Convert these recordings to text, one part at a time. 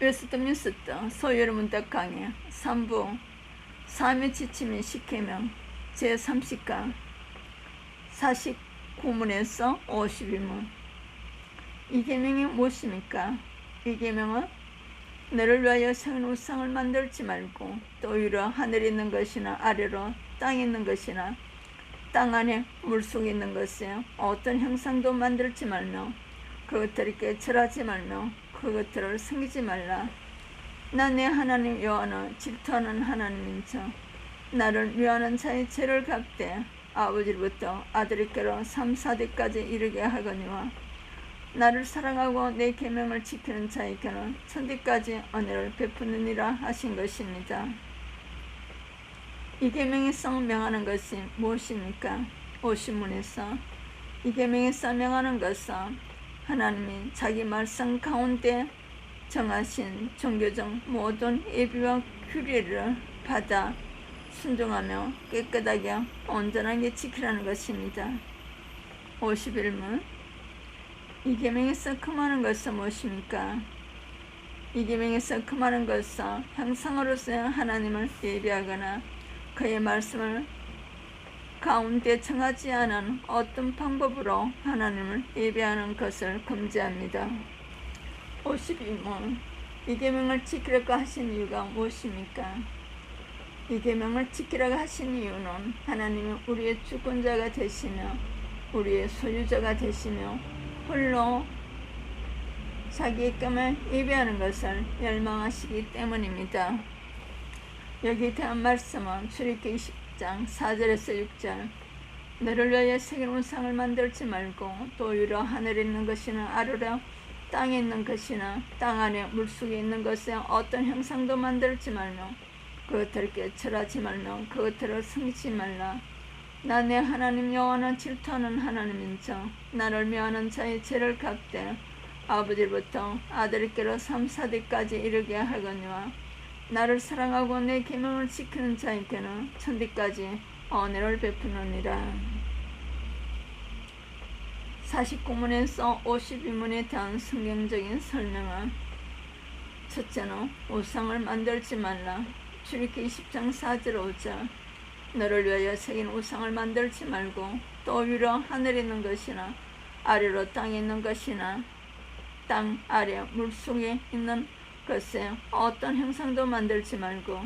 웨스트 민스터 소여름문덕 강의 3부 3회 지침인 10개명 제30강 49문에서 52문 이 계명이 무엇입니까? 이 계명은 너를 위하여 생 우상을 만들지 말고 또 위로 하늘에 있는 것이나 아래로 땅에 있는 것이나 땅 안에 물속에 있는 것에 어떤 형상도 만들지 말며 그것들을 깨철하지 말며 그것들을 숨기지 말라. 나 내 하나님 여호와는 질투하는 하나님인저 나를 미워하는 자의 죄를 갚되 아버지로부터 아들에게로 3, 4대까지 이르게 하거니와 나를 사랑하고 내 계명을 지키는 자에게는 천대까지 은혜를 베푸느니라 하신 것입니다. 이 계명에서 명하는 것이 무엇입니까? 오신문에서 이 계명에서 명하는 것은 하나님이 자기 말씀 가운데 정하신 종교적 모든 예비와 규례를 받아 순종하며 깨끗하게 온전하게 지키라는 것입니다. 51문 이 계명에서 금하는 것은 무엇입니까? 이 계명에서 금하는 것은 형상으로서 하나님을 예비하거나 그의 말씀을 가운데 정하지 않은 어떤 방법으로 하나님을 예배하는 것을 금지합니다. 52문 이 계명을 지키라고 하신 이유가 무엇입니까? 이 계명을 지키라고 하신 이유는 하나님이 우리의 주권자가 되시며 우리의 소유자가 되시며 홀로 자기의 꿈을 예배하는 것을 열망하시기 때문입니다. 여기에 대한 말씀은 출애굽기 20장 4절에서 6절. 너를 위하여 새긴 우상을 만들지 말고 또 위로 하늘에 있는 것이나 아래로 땅에 있는 것이나 땅 안에 물속에 있는 것에 어떤 형상도 만들지 말며 그것들을 깨철하지 말며 그것들을 숨기지 말라. 나 내 하나님 여호와는 질투하는 하나님인저 나를 미워하는 자의 죄를 갚되 아버지로부터 아들에게로 3, 4대까지 이르게 하거니와 나를 사랑하고 내 계명을 지키는 자에게는 천대까지 은혜를 베푸느니라. 49문에서 52문에 대한 성경적인 설명은 첫째는 우상을 만들지 말라. 출애굽기 20장 4절 5절 너를 위하여 새긴 우상을 만들지 말고 또 위로 하늘에 있는 것이나 아래로 땅에 있는 것이나 땅 아래 물속에 있는 것에 어떤 형상도 만들지 말고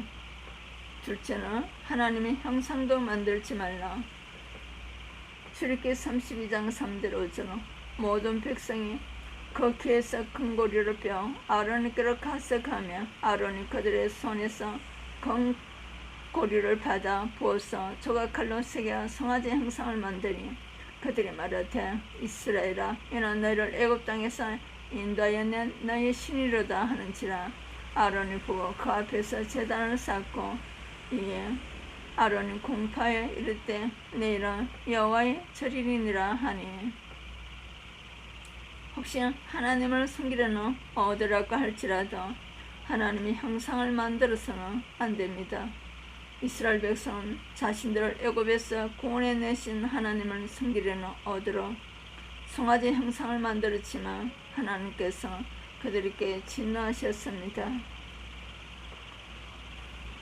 둘째는 하나님의 형상도 만들지 말라. 출애굽기 32장 3절 5절 모든 백성이 그 귀에서 큰 고리를 뼈 아론에게로 가서가며 아론이 그들의 손에서 큰 고리를 받아 부어서 조각칼로 새겨 성화제 형상을 만드니 그들이 말하되 이스라엘아 이는 너희를 애굽 땅에서 인도하여 낸 너희 신이로다 하는지라 아론이 보고 그 앞에서 제단을 쌓고 이에 아론이 공파에 때 내일은 여호와의 절일이니라 하니 혹시 하나님을 숨기려는 얻으라고 할지라도 하나님이 형상을 만들어서는 안 됩니다. 이스라엘 백성은 자신들을 애굽에서 구원해 내신 하나님을 숨기려는 얻으러 송아지 형상을 만들었지만 하나님께서 그들에게 진노하셨습니다.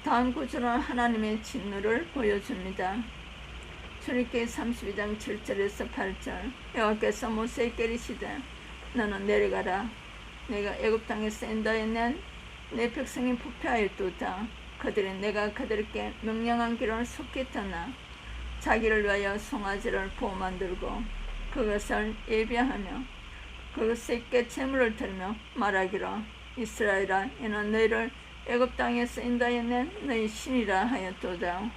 다음 구절은 하나님의 진노를 보여줍니다. 출애굽기 32장 7절에서 8절 여호와께서 모세에게 이르시되 너는 내려가라 내가 애굽 땅에서 인도해 낸내 백성이 부패하였도다 그들은 내가 그들에게 명령한 길을 속히 떠나 자기를 위하여 송아지를 보호 만들고 그것을 예비하며 그것에 깨채물을 들며 말하기로 이스라엘아 이는 너희를 애굽 땅에서 인도해 낸 너희 신이라 하였도다.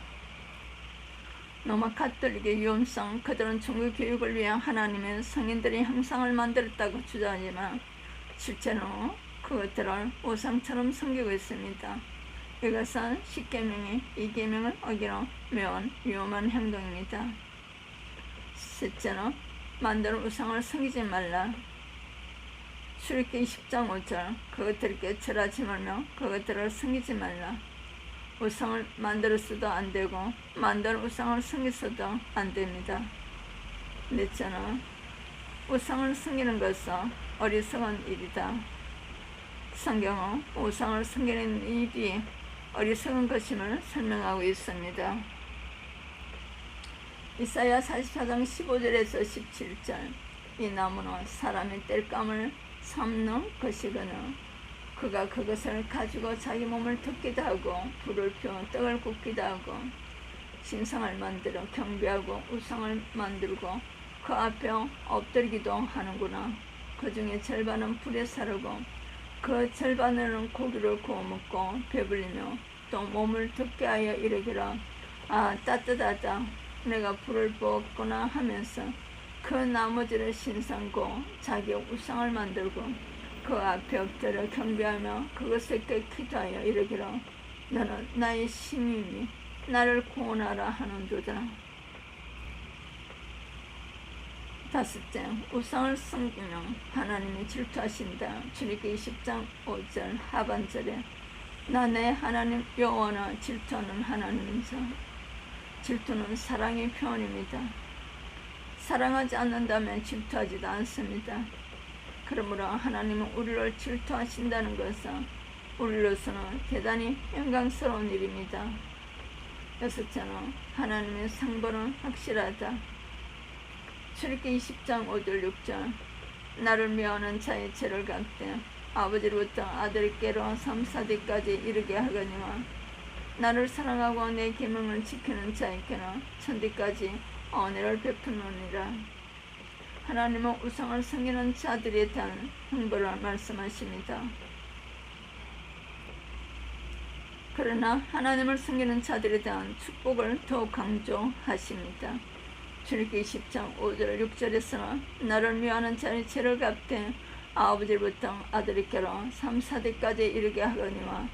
로마 카톨릭의 위험성 그들은 종교 교육을 위한 하나님의 성인들이 형상을 만들었다고 주장하지만 실제로 그것들을 우상처럼 섬기고 있습니다. 이것은 십계명의 이계명을 어기로 매운 위험한 행동입니다. 셋째는 만든 우상을 섬기지 말라. 출애굽기 10장 5절 그것들을 깨철하지 말며 그것들을 숨기지 말라. 우상을 만들어서도 안 되고 만든 우상을 숨겨서도 안 됩니다. 넷째는 우상을 숨기는 것은 어리석은 일이다. 성경은 우상을 섬기는 일이 어리석은 것임을 설명하고 있습니다. 이사야 44장 15절에서 17절 이 나무는 사람의 땔감을 삼는 것이거늘 그가 그것을 가지고 자기 몸을 덮기도 하고 불을 피워 떡을 굽기도 하고 신상을 만들어 경배하고 우상을 만들고 그 앞에 엎드리기도 하는구나. 그 중에 절반은 불에 사르고 그 절반으로는 고기를 구워 먹고 배불리며 또 몸을 덮게 하여 이르기라 아 따뜻하다 내가 불을 부었구나 하면서 그 나머지를 신상고 자기 우상을 만들고 그 앞에 엎드려 경배하며 그것을 깨기도하여 이르기로 너는 나의 신이니 나를 구원하라 하는 도다. 다섯째, 우상을 섬기면 하나님이 질투하신다. 출애기 20장 5절 하반절에 나내 하나님 여호와나 질투하는 하나님이자 질투는 사랑의 표현입니다. 사랑하지 않는다면 질투하지도 않습니다. 그러므로 하나님은 우리를 질투하신다는 것은 우리로서는 대단히 영광스러운 일입니다. 여섯째는 하나님의 상벌은 확실하다. 출애기 20장 5절 6절 나를 미워하는 자의 죄를 갚되 아버지로부터 아들께로 3, 4대까지 이르게 하거니와 나를 사랑하고 내 계명을 지키는 자에게는 천대까지 언혜를 베푸느니라 하나님은 우상을 섬기는 자들에 대한 형벌을 말씀하십니다. 그러나 하나님을 섬기는 자들에 대한 축복을 더욱 강조하십니다. 출애기 10장 5절 6절에서는 나를 미워하는 자의 죄를 갚되 아버지부터 아들에게로 3, 4대까지 이르게 하거니와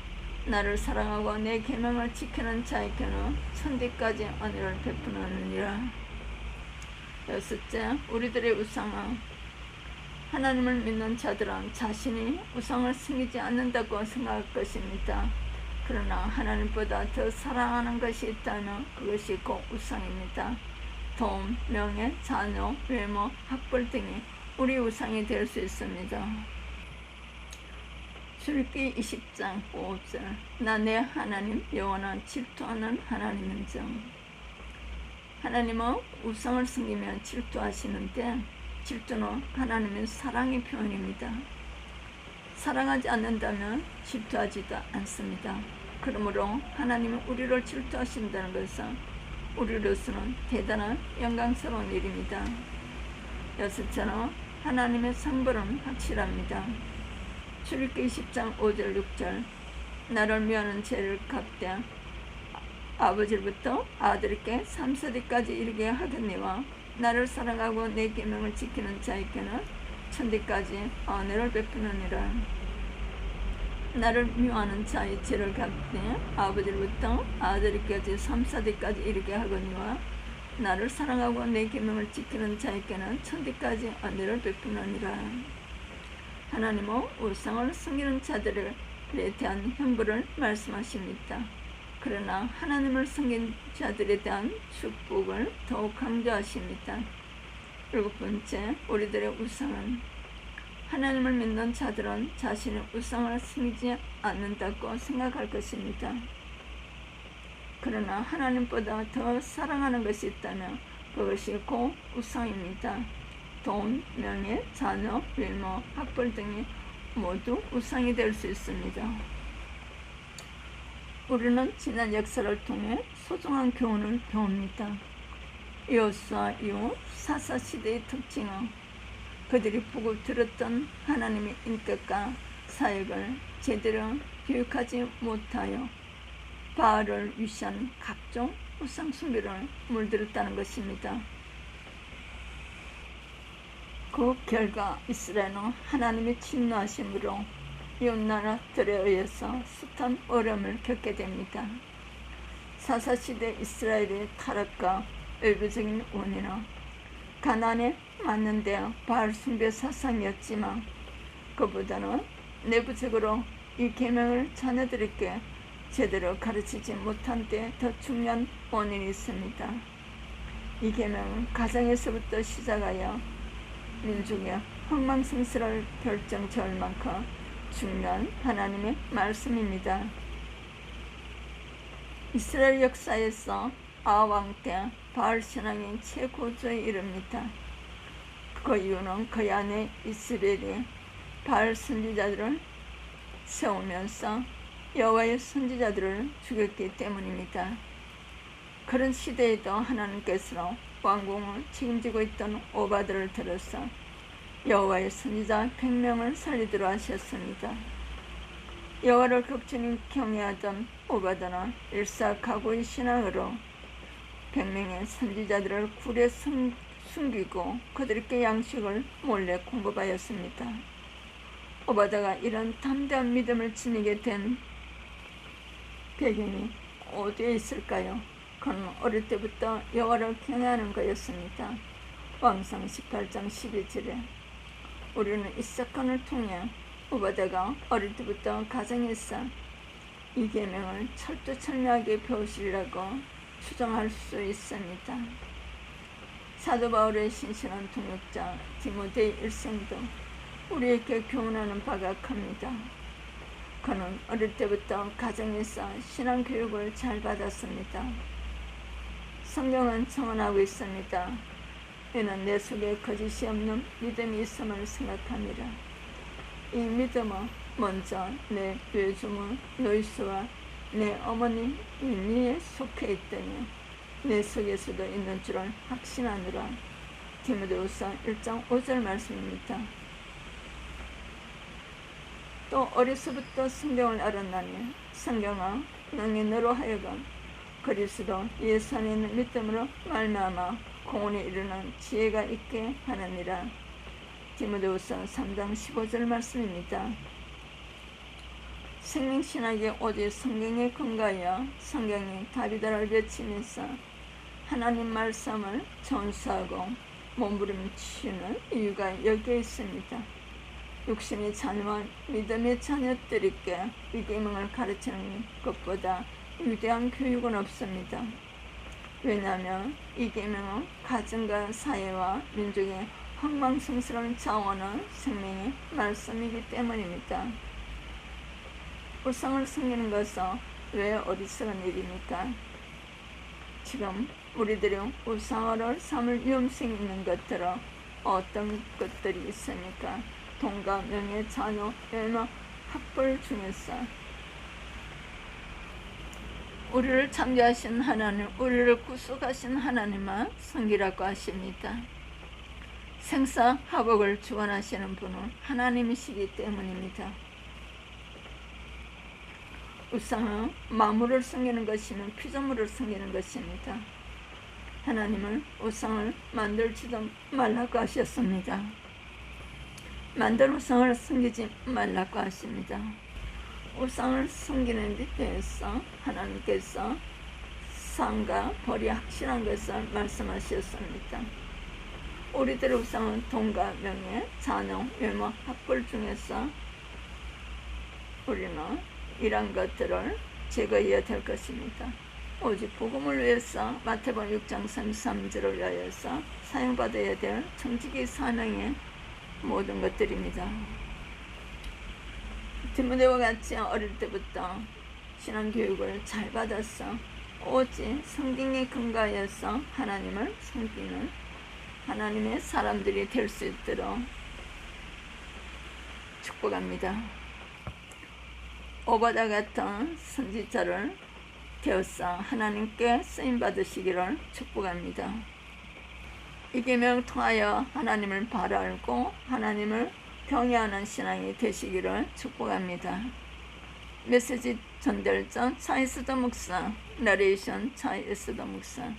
나를 사랑하고 내 계명을 지키는 자에게는 천대까지 은혜를 베푸느니라. 여섯째, 우리들의 우상은 하나님을 믿는 자들은 자신이 우상을 숨기지 않는다고 생각할 것입니다. 그러나 하나님보다 더 사랑하는 것이 있다면 그것이 곧 우상입니다. 돈, 명예, 자녀, 외모, 학벌 등이 우리 우상이 될 수 있습니다. 출기 20장 5절 나내 하나님 여호와는 질투하는 하나님인 정 하나님은 우상을 숨기면 질투하시는데 질투는 하나님의 사랑의 표현입니다. 사랑하지 않는다면 질투하지도 않습니다. 그러므로 하나님은 우리를 질투하신다는 것은 우리로서는 대단한 영광스러운 일입니다. 여섯째는 하나님의 상벌은 확실합니다. 출애기 10장 5절 6절. 나를 미워하는 죄를 갚되 아버지로부터 아들에게 3세대까지 이르게 하더니와 나를 사랑하고 내 계명을 지키는 자에게는 천대까지 은혜를 베푸느니라. 나를 미워하는 자의 죄를 갚되 아버지로부터 아들에게까지 3세대까지 이르게 하거니와 나를 사랑하고 내 계명을 지키는 자에게는 천대까지 은혜를 베푸느니라 하나님은 우상을 숨기는 자들에 대한 형벌을 말씀하십니다. 그러나 하나님을 섬긴 자들에 대한 축복을 더욱 강조하십니다. 일곱 번째, 우리들의 우상은 하나님을 믿는 자들은 자신의 우상을 숨기지 않는다고 생각할 것입니다. 그러나 하나님보다 더 사랑하는 것이 있다면 그것이 곧 우상입니다. 돈, 명예, 자녀, 외모, 학벌 등이 모두 우상이 될 수 있습니다. 우리는 지난 역사를 통해 소중한 교훈을 배웁니다. 여호수아 이후 사사 시대의 특징은 그들이 보고 들었던 하나님의 인격과 사역을 제대로 교육하지 못하여 바알을 위시한 각종 우상 숭배를 물들었다는 것입니다. 그 결과 이스라엘은 하나님의 진노하심으로 이웃나라들에 의해서 숱한 어려움을 겪게 됩니다. 사사시대 이스라엘의 타락과 외부적인 원인은 가난에 맞는데 바알 숭배 사상이었지만 그보다는 내부적으로 이 계명을 자녀들에게 제대로 가르치지 못한 데 더 중요한 원인이 있습니다. 이 계명은 가정에서부터 시작하여 민중의 흥망성쇠를 결정지을 만큼 중요한 하나님의 말씀입니다. 이스라엘 역사에서 아왕 때 바알 신앙이 최고조에 이릅니다. 그 이유는 그 안에 이스라엘이 바알 선지자들을 세우면서 여호와의 선지자들을 죽였기 때문입니다. 그런 시대에도 하나님께서 왕궁을 책임지고 있던 오바들을 들어서 여호와의 선지자 100명을 살리도록 하셨습니다. 여호와를 극진히 경외하던 오바다는 일사가구의 신앙으로 100명의 선지자들을 굴에 숨, 숨기고 그들께 양식을 몰래 공급하였습니다. 오바다가 이런 담대한 믿음을 지니게 된 배경이 어디에 있을까요? 그는 어릴 때부터 여호와를 경외하는 거였습니다. 왕상 18장 12절에 우리는 이 사건을 통해 오바다가 어릴 때부터 가정에서 이 계명을 철두철미하게 배우시리라고 추정할 수 있습니다. 사도 바울의 신실한 동역자 디모데의 일생도 우리에게 교훈하는 바가 큽니다. 그는 어릴 때부터 가정에서 신앙 교육을 잘 받았습니다. 성경은 청원하고 있습니다. 이는 내 속에 거짓이 없는 믿음이 있음을 생각합니다. 이 믿음은 먼저 내 외조모 노이스와 내 어머니 윈니에 속해 있더니 내 속에서도 있는 줄을 확신하느라 디모데후서 1장 5절 말씀입니다. 또 어려서부터 성경을 알았나니 성경은 너로 하여금 그리스도 예수 안에 있는 믿음으로 말미암아 공원에 이르는 지혜가 있게 하느니라. 디모데후서 3장 15절 말씀입니다. 생명신학의 오직 성경에 근거하여 성경이 답이다를 외치면서 하나님 말씀을 전수하고 몸부림치는 이유가 여기에 있습니다. 육신의 자녀와 믿음의 자녀들에게 이 계명을 가르치는 것보다 위대한 교육은 없습니다. 왜냐하면 이 계명은 가정과 사회와 민족의 흥망성스러운 자원은 생명의 말씀이기 때문입니다. 우상을 숨기는 것은 왜 어리석은 일입니까? 지금 우리들이 우상을 삼을 위험성이 있는 것들은 어떤 것들이 있습니까? 돈과 명예, 자녀, 열망, 학벌 중에서 우리를 창조하신 하나님, 우리를 구속하신 하나님만 성기라고 하십니다. 생사 화복을 주관하시는 분은 하나님이시기 때문입니다. 우상은 마물을 섬기는 것이면 피조물을 섬기는 것입니다. 하나님은 우상을 만들지도 말라고 하셨습니다. 만든 우상을 섬기지 말라고 하십니다. 우상을 섬기는 데 대해서 하나님께서 상과 벌이 확실한 것을 말씀하셨습니다. 우리들의 우상은 돈과 명예, 자녀, 외모, 학벌 중에서 우리는 이런 것들을 제거해야 될 것입니다. 오직 복음을 위해서 마태복음 6장 33절을 위하여서 사용받아야 될 정직의 사명의 모든 것들입니다. 디모데와 같이 어릴 때부터 신앙 교육을 잘 받아서 오직 성경에 근거하여서 하나님을 섬기는 하나님의 사람들이 될 수 있도록 축복합니다. 오바다 같은 선지자를 되어서 하나님께 쓰임 받으시기를 축복합니다. 이 계명 통하여 하나님을 바라 알고 하나님을 경외하는 신앙이 되시기를 축복합니다. 메시지 전달자 차이스더 목사, 나레이션 차이스더 목사.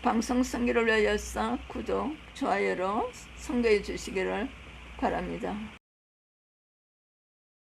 방송 성기를 위하여서 구독, 좋아요로 성교해 주시기를 바랍니다.